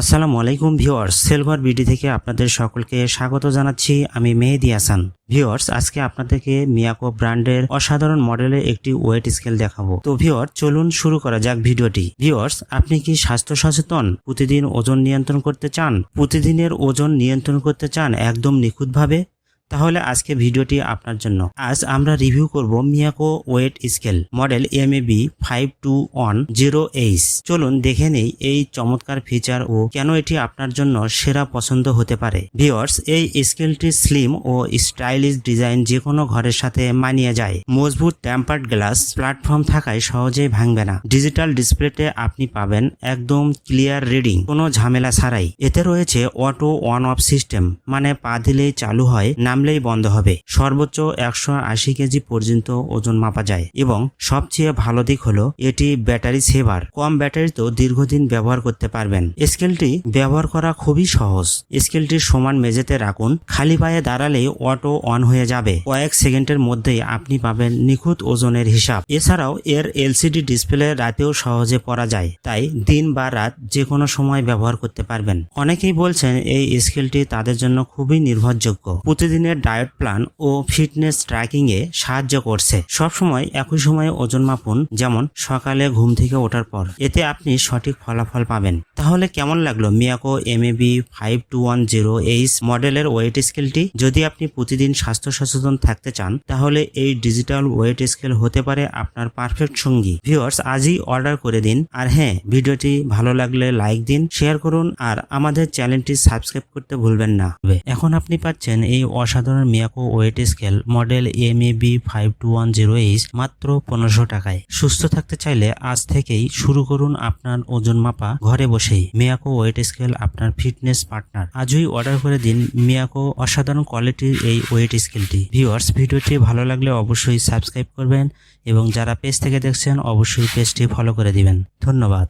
আসসালামু আলাইকুম viewers, সেলভার BD থেকে আপনাদের সকলকে স্বাগত জানাচ্ছি। আমি মেহেদি হাসান। ভিউয়ার্স, আজকে আপনাদেরকে মিয়াকো ব্র্যান্ডের অসাধারণ মডেলের একটি ওয়েট স্কেল দেখাবো। তো ভিউয়ার চলুন শুরু করা যাক ভিডিওটি। ভিউয়ার্স, আপনি কি স্বাস্থ্য সচেতন? প্রতিদিন ওজন নিয়ন্ত্রণ করতে চান? প্রতিদিনের ওজন নিয়ন্ত্রণ করতে চান একদম নিখুঁতভাবে? তাহলে আজকে ভিডিওটি আপনার জন্য। আজ আমরা রিভিউ করব Miyako weight scale model M A B five two one zero H চলুন দেখে নেই এই চমৎকার ফিচার ও কেন এটি আপনার জন্য সেরা পছন্দ হতে পারে। ভিওর্স এই স্কেলটি স্লিম ও স্টাইলিশ ডিজাইন যে কোনো ঘরের সাথে মানিয়ে যায়। মজবুত ট্যাম্পার্ড গ্লাস প্ল্যাটফর্ম থাকায় সহজেই ভাঙবে না। ডিজিটাল ডিসপ্লেতে আপনি পাবেন একদম ক্লিয়ার রিডিং কোনো ঝামেলা ছাড়াই। এতে রয়েছে অটো অন অফ সিস্টেম মানে পা দিলেই চালু হয় নামলেই বন্ধ হবে। সর্বোচ্চ একশো আশি কেজি পর্যন্ত ওজন মাপা যায় এবং সবচেয়ে ভালো দিক হলো এটি ব্যাটারি সেভার। কম ব্যাটারিতেও দীর্ঘদিন ব্যবহার করতে পারবেন। স্কেলটি ব্যবহার করা খুবই সহজ। স্কেলটি সমান মেঝেতে রাখুন। খালি পায়ে দাঁড়ালেই অটো অন হয়ে যাবে। কয়েক সেকেন্ডের মধ্যেই আপনি পাবেন নিখুঁত ওজনের হিসাব। এছাড়াও এর এলসিডি ডিসপ্লে রাতেও সহজে পড়া যায়। তাই দিন বা রাত যে কোনো সময় ব্যবহার করতে পারবেন। অনেকেই বলছেন এই স্কেলটি তাদের জন্য খুবই নির্ভরযোগ্য। প্রতিদিনের ডায়েট প্ল্যান ও ফিটনেস ট্র্যাকিং এ সাহায্য করছে। সবসময় একই সময়ে ওজন মাপুন, যেমন সকালে ঘুম থেকে ওঠার পর। এতে আপনি সঠিক ফলাফল পাবেন। তাহলে কেমন লাগল Miyako M B five two one zero H মডেলের ওয়েট স্কেলটি যদি আপনি প্রতিদিন স্বাস্থ্য সচেতন থাকতে চান, তাহলে এই ডিজিটাল ওয়েট স্কেল হতে পারে আপনার পারফেক্ট সঙ্গী। ভিউয়ার্স আজই অর্ডার করে দিন। আর হ্যাঁ ভিডিওটি ভালো লাগলে লাইক দিন শেয়ার করুন, আর আমাদের চ্যানেলটি সাবস্ক্রাইব করতে ভুলবেন না। এখন আপনি পাচ্ছেন এই অসাধারণ Miyako weight scale model M A B five two one zero H মাত্র পনেরোশো টাকায়। সুস্থ থাকতে চাইলে আজ থেকেই শুরু করুন আপনার ওজন মাপা ঘরে বসেই। মিয়াকো ওয়েট স্কেল আপনার ফিটনেস পার্টনার। আজই অর্ডার করে দিন মিয়াকো অসাধারণ কোয়ালিটির এই ওয়েট স্কেলটি। ভিউয়ার্স, ভিডিওটি ভালো লাগলে অবশ্যই সাবস্ক্রাইব করবেন এবং যারা পেজ থেকে দেখছেন অবশ্যই পেজটি ফলো করে দিবেন। ধন্যবাদ।